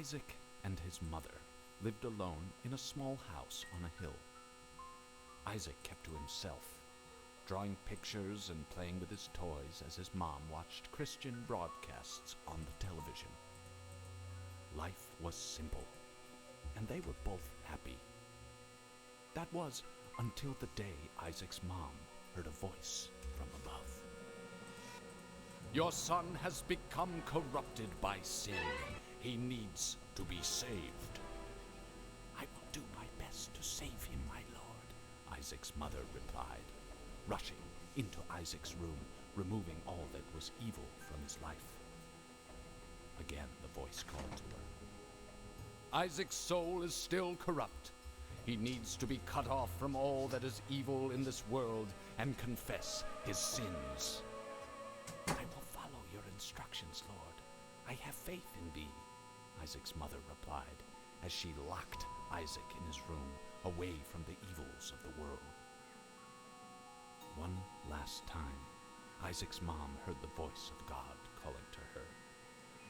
Isaac and his mother lived alone in a small house on a hill. Isaac kept to himself, drawing pictures and playing with his toys as his mom watched Christian broadcasts on the television. Life was simple, and they were both happy. That was until the day Isaac's mom heard a voice from above. Your son has become corrupted by sin. He needs to be saved. I will do my best to save him, my lord, Isaac's mother replied, rushing into Isaac's room, removing all that was evil from his life. Again, the voice called to her. Isaac's soul is still corrupt. He needs to be cut off from all that is evil in this world and confess his sins. I will follow your instructions, Lord. I have faith in thee, Isaac's mother replied as she locked Isaac in his room away from the evils of the world. One last time, Isaac's mom heard the voice of God calling to her.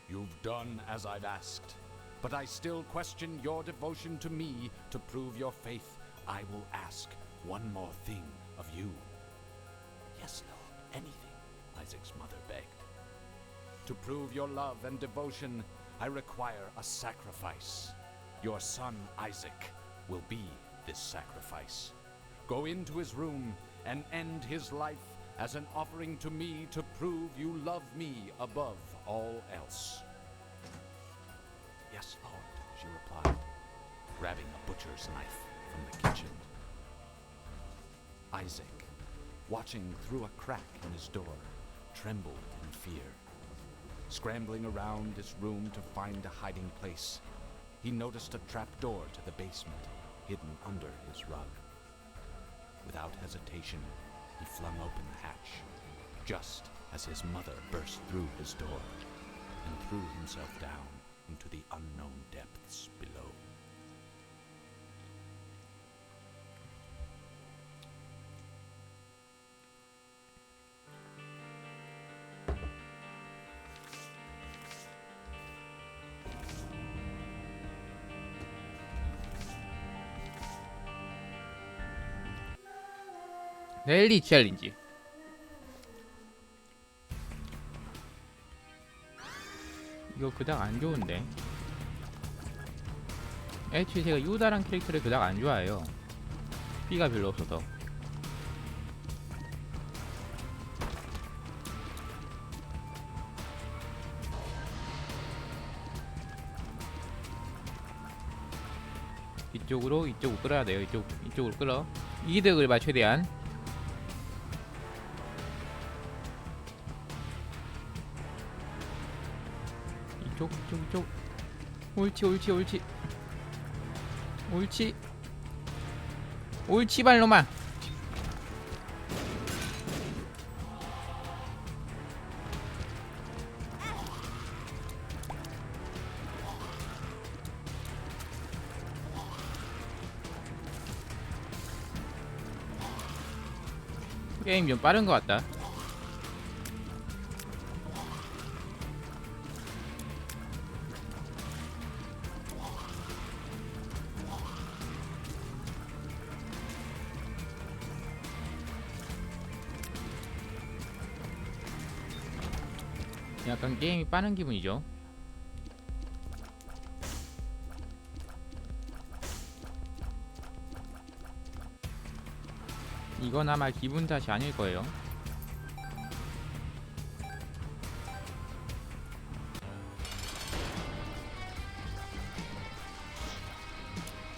You've done as I've asked, but I still question your devotion to me. To prove your faith, I will ask one more thing of you. Yes, Lord, anything, Isaac's mother begged. To prove your love and devotion, I require a sacrifice. Your son Isaac will be this sacrifice. Go into his room and end his life as an offering to me to prove you love me above all else. Yes, Lord, she replied, grabbing a butcher's knife from the kitchen. Isaac, watching through a crack in his door, trembled in fear. Scrambling around his room to find a hiding place, he noticed a trap door to the basement hidden under his rug. Without hesitation, he flung open the hatch, just as his mother burst through his door and threw himself down into the unknown depths 랠리 챌린지. 이거 그닥 안 좋은데. 애초에 제가 유다란 캐릭터를 그닥 안 좋아해요. 피가 별로 없어서. 이쪽으로 이쪽으로 끌어야 돼요. 이쪽 이쪽으로 끌어. 이득을 봐 최대한 이쪽 옳지 옳지 옳지. 옳지. 옳지 발로만 게임 좀 빠른 것 같다 게임이 빠른 기분이죠. 이건 아마 기분 탓이 아닐 거예요.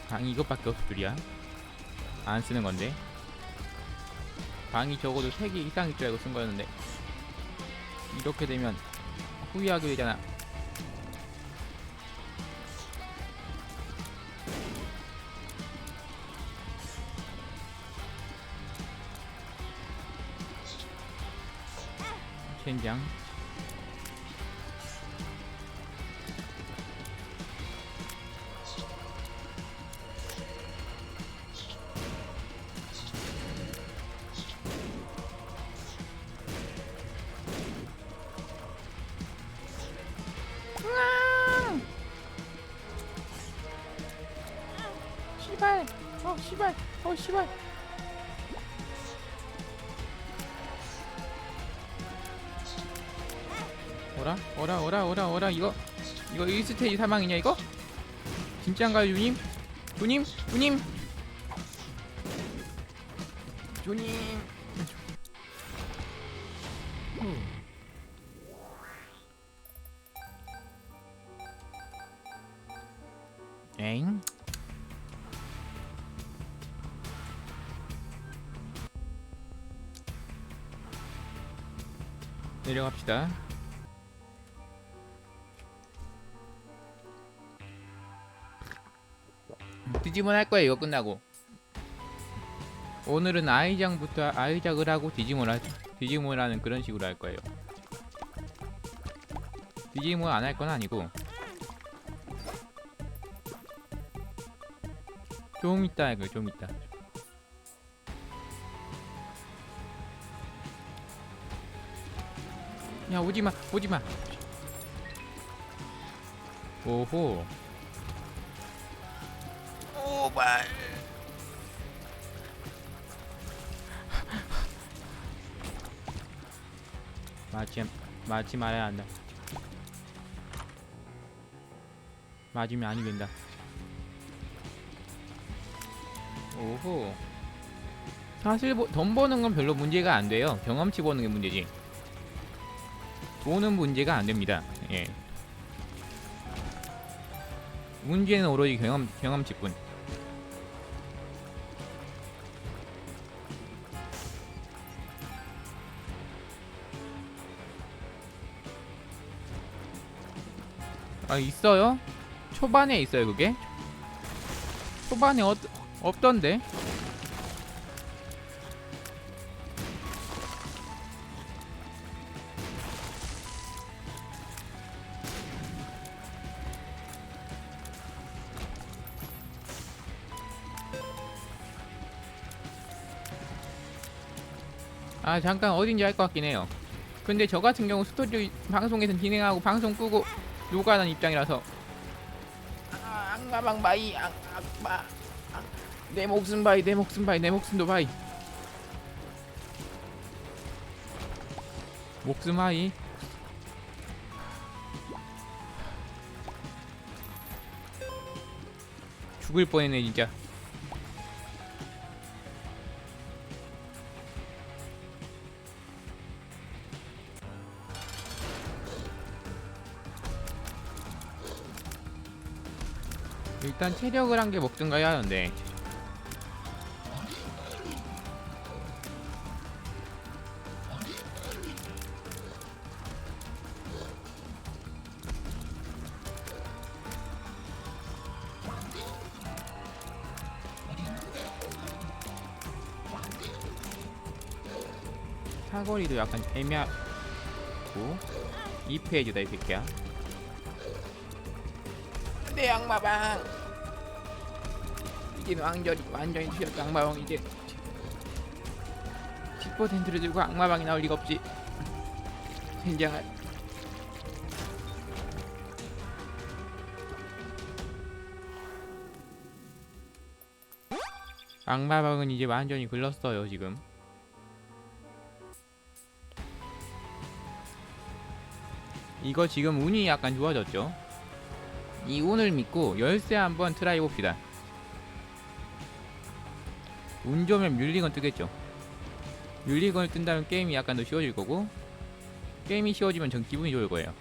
방이 이것밖에 없을 줄이야. 안 쓰는 건데. 방이 적어도 3개 이상일 줄 알고 쓴 거였는데. 이렇게 되면 후회하게 되잖아. 젠장. 1스테이지 사망이냐 이거? 진짜인가요 주님? 주님? 주님? 주님 엥? 내려갑시다. 디지몬 할 거예요. 이거 끝나고. 오늘은 아이장부터 아이작을 하고 디지몬 할 디지몬 하는 그런 식으로 할 거예요. 디지몬 안할 건 아니고 좀 이따 할 거예요. 좀 이따. 야 오지마 오지마 오호 오발 맞지 맞지 말아야 한다 맞으면 아니 된다 오호 사실 뭐, 돈 버는 건 별로 문제가 안 돼요 경험치 버는 게 문제지 돈은 문제가 안 됩니다. 예. 문제는 오로지 경험 경험치뿐. 아 있어요? 초반에 있어요 그게? 초반에 없, 없던데? 아 잠깐 어딘지 알 것 같긴 해요 근데 저 같은 경우 스토리 방송에서 진행하고 방송 끄고 녹아하는 입장이라서. 아 악마방 바이 악, 악마 악, 내 목숨 바이 내 목숨 바이 내 목숨도 바이. 목숨 하이. 죽을 뻔했네 진짜 일단 체력을 한 개 먹든가 해야 하는데. 사거리도 약간 애매하고 2페이지다 이 새끼야 내 악마방. 이제 완전히 완전히 튀었다 악마방. 이제 10%를 들고 악마방이 나올 리가 없지. 젠장할 악마방은 이제 완전히 글렀어요 지금. 이거 지금 운이 약간 좋아졌죠 이 운을 믿고 열쇠 한번 트라이 봅시다. 운 좋으면 뮬리건 뜨겠죠. 뮬리건을 뜬다면 게임이 약간 더 쉬워질 거고 게임이 쉬워지면 전 기분이 좋을 거예요.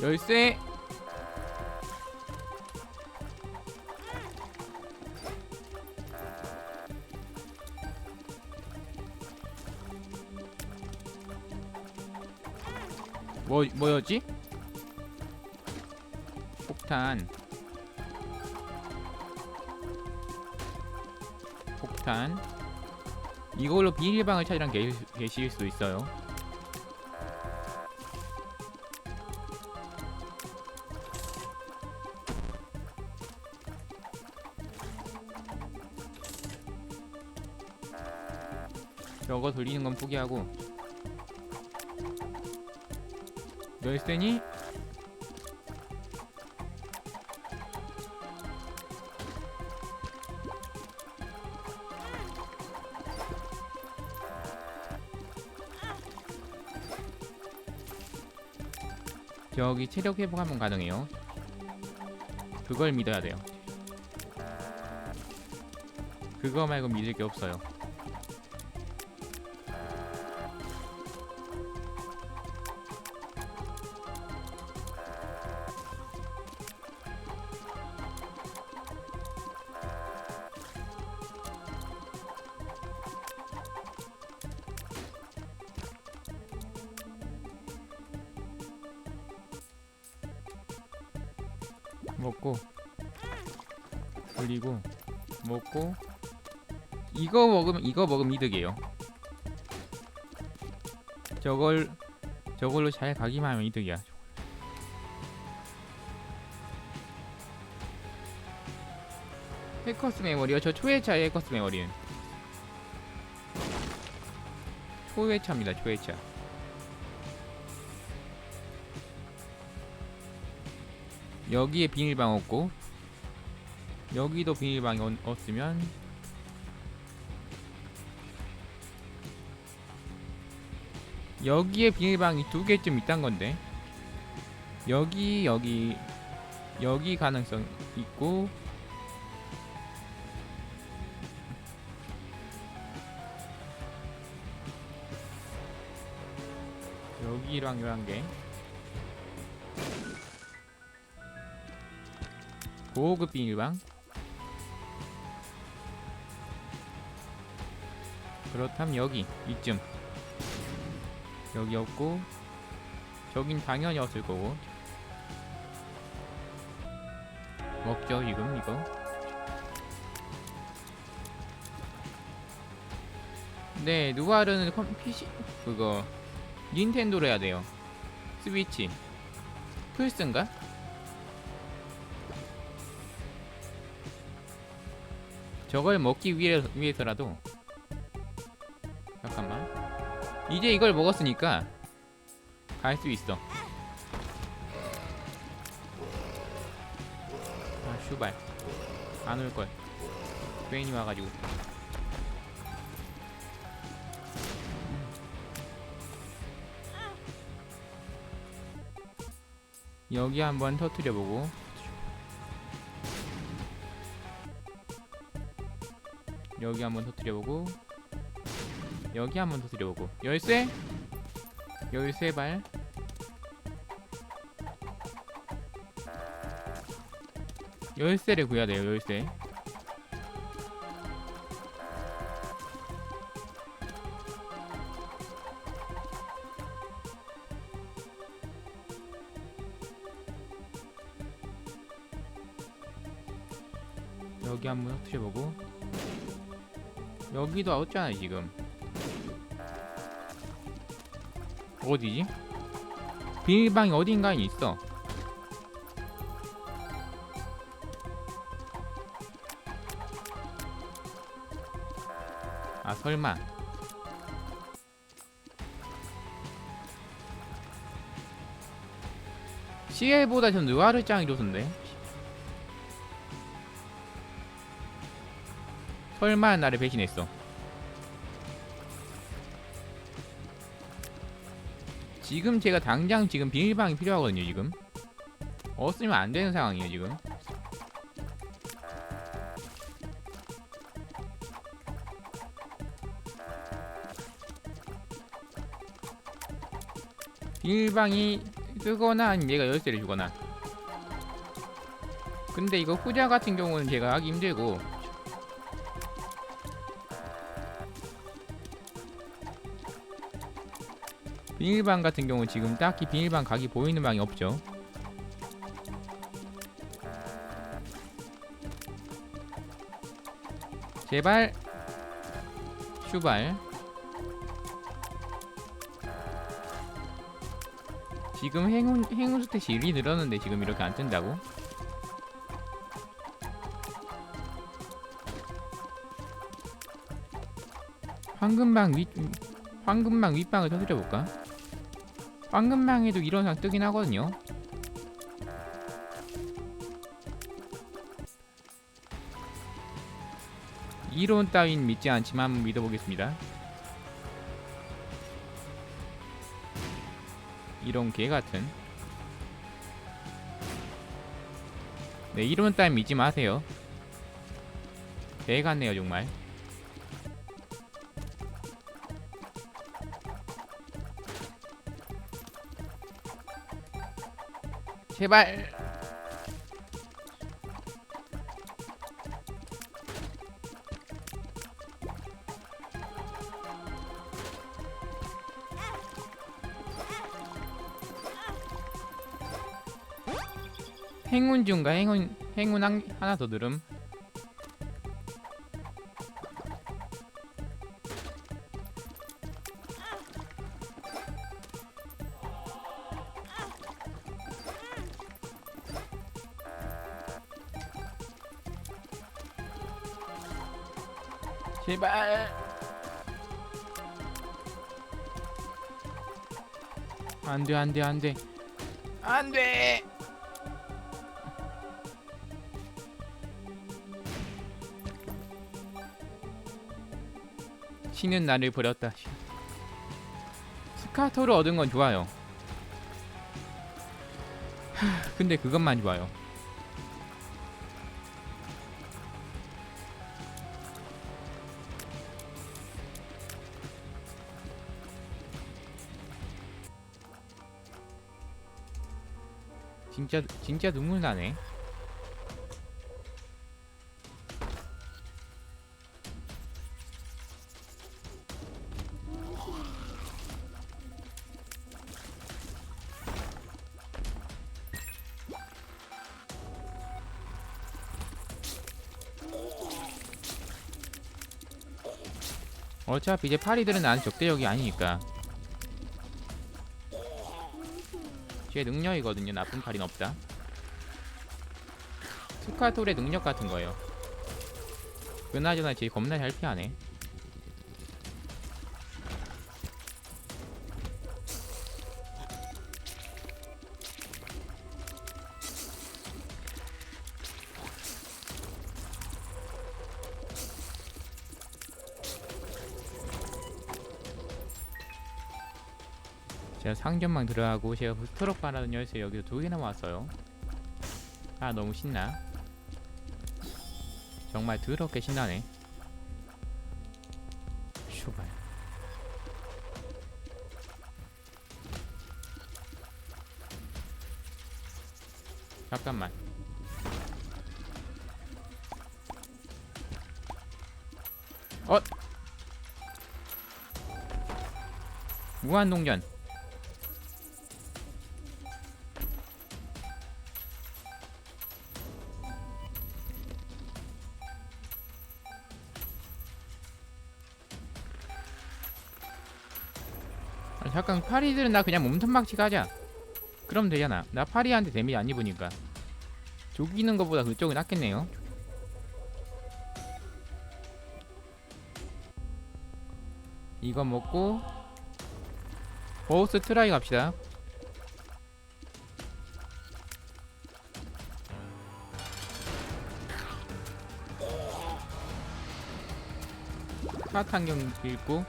열쇠. 뭐 뭐였지? 폭탄. 폭탄. 이걸로 비밀방을 찾으란 게 계실 수도 있어요 저거 돌리는 건 포기하고 열쇠니? 저기 체력 회복 한번 가능해요. 그걸 믿어야 돼요. 그거 말고 믿을 게 없어요. 먹으면 이거 먹으면 이득이에요. 저걸 저걸로 잘 가기만 하면 이득이야. 해커스 메모리요. 저 초회차에 해커스 메모리는 초회차입니다. 초회차. 여기에 비닐방 없고 여기도 비닐방이 없- 없으면 여기에 비닐방이 두 개쯤 있단 건데. 여기 여기 여기 가능성 있고. 여기랑 요한 개 고급 비닐방. 그렇다면 여기 이쯤 여기 없고 저긴 당연히 없을 거고. 먹죠 지금 이거. 네 누아르는 컴 PC 그거 닌텐도로 해야 돼요. 스위치. 플스인가? 저걸 먹기 위해, 위해서라도. 잠깐만 이제 이걸 먹었으니까 갈 수 있어. 아 슈발. 안 올걸. 괜히 와가지고. 여기 한번 터트려보고. 여기 한번 터트려보고 여기 한 번 터트려보고. 열쇠? 열쇠 발. 열쇠를 구해야 돼요 열쇠. 여기 한번 터트려보고. 여기도 없잖아 지금 어디지? 비밀방이 어딘가에 있어. 아 설마. CL보다 전 느와르 짱이 좋던데. 설마 나를 배신했어 지금 제가 당장 지금 비밀방이 필요하거든요 지금. 없으면 안 되는 상황이에요 지금. 비밀방이 뜨거나 아니면 얘가 열쇠를 주거나. 근데 이거 후자 같은 경우는 제가 하기 힘들고 비밀방 같은 경우 지금 딱히 비밀방 각이 보이는 방이 없죠. 제발 슈발 지금 행운 행운 스탯이 1이 늘었는데 지금 이렇게 안 뜬다고? 황금방 윗 황금방 윗방을 터뜨려 볼까? 황금방에도 이런 상 뜨긴 하거든요. 이론 따윈 믿지 않지만 믿어보겠습니다. 이런 개 같은. 네, 이론 따윈 믿지 마세요. 개 같네요, 정말. 제발. 행운 중가 행운 행운 한, 하나 더 들음. 안돼 안돼 안돼 안돼. 신은 나를 버렸다. 스카터를 얻은 건 좋아요. 하, 근데 그것만 좋아요. 진짜 진짜 눈물 나네. 어차피 이제 파리들은 나한테 적대적이 아니니까 제 능력이거든요. 나쁜 팔이는 없다. 스카톨의 능력 같은 거예요. 그나저나 쟤 겁나 잘 피하네 제가 상점망 들어가고 제가 트럭 바라는 열쇠 여기서 두 개나 모았어요. 아 너무 신나. 정말 더럽게 신나네. 슈발. 잠깐만. 어? 무한동전. 잠깐 파리들은 나 그냥 몸통 박치가 하자. 그럼 되잖아. 나 파리한테 데미지 안 입으니까. 죽이는 것보다 그쪽이 낫겠네요. 이거 먹고 보스 트라이 갑시다. 사탄경 읽고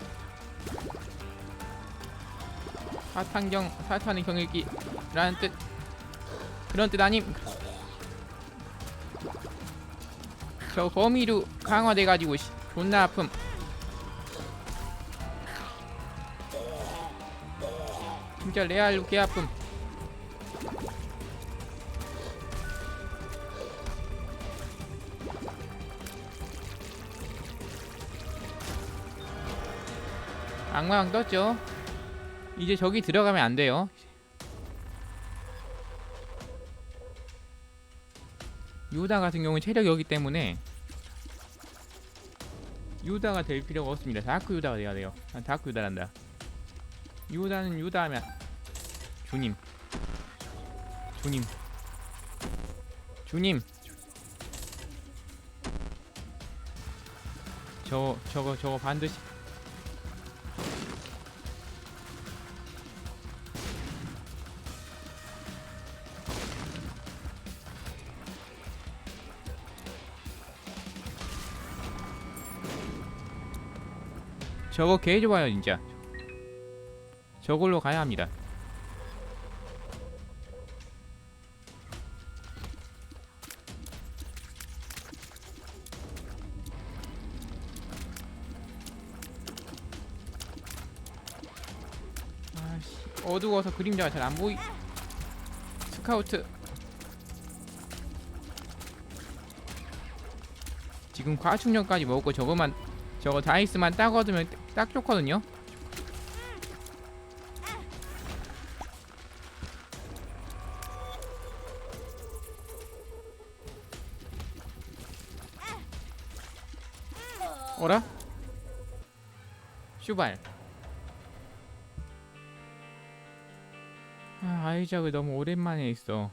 사탄경 사탄의 경일기라는 뜻 그런 뜻 아님? 저 거미로 강화돼가지고 씨, 존나 아픔. 진짜 레알로 개 아픔. 악마왕 떴죠 이제 저기 들어가면 안 돼요. 유다 같은 경우는 체력이 없기 때문에 유다가 될 필요가 없습니다. 다크 유다가 돼야 돼요. 아, 다크 유다란다. 유다는 유다하면 주님, 주님, 주님. 저 저거 저거 반드시 저거 개 좋아요 진짜. 저걸로 가야 합니다. 아씨 어두워서 그림자가 잘 안 보이. 스카우트. 지금 과충전까지 먹고 저거만 저거 다이스만 딱 얻으면 딱 좋거든요. 어라? 슈발. 아, 아이작을 너무 오랜만에 했어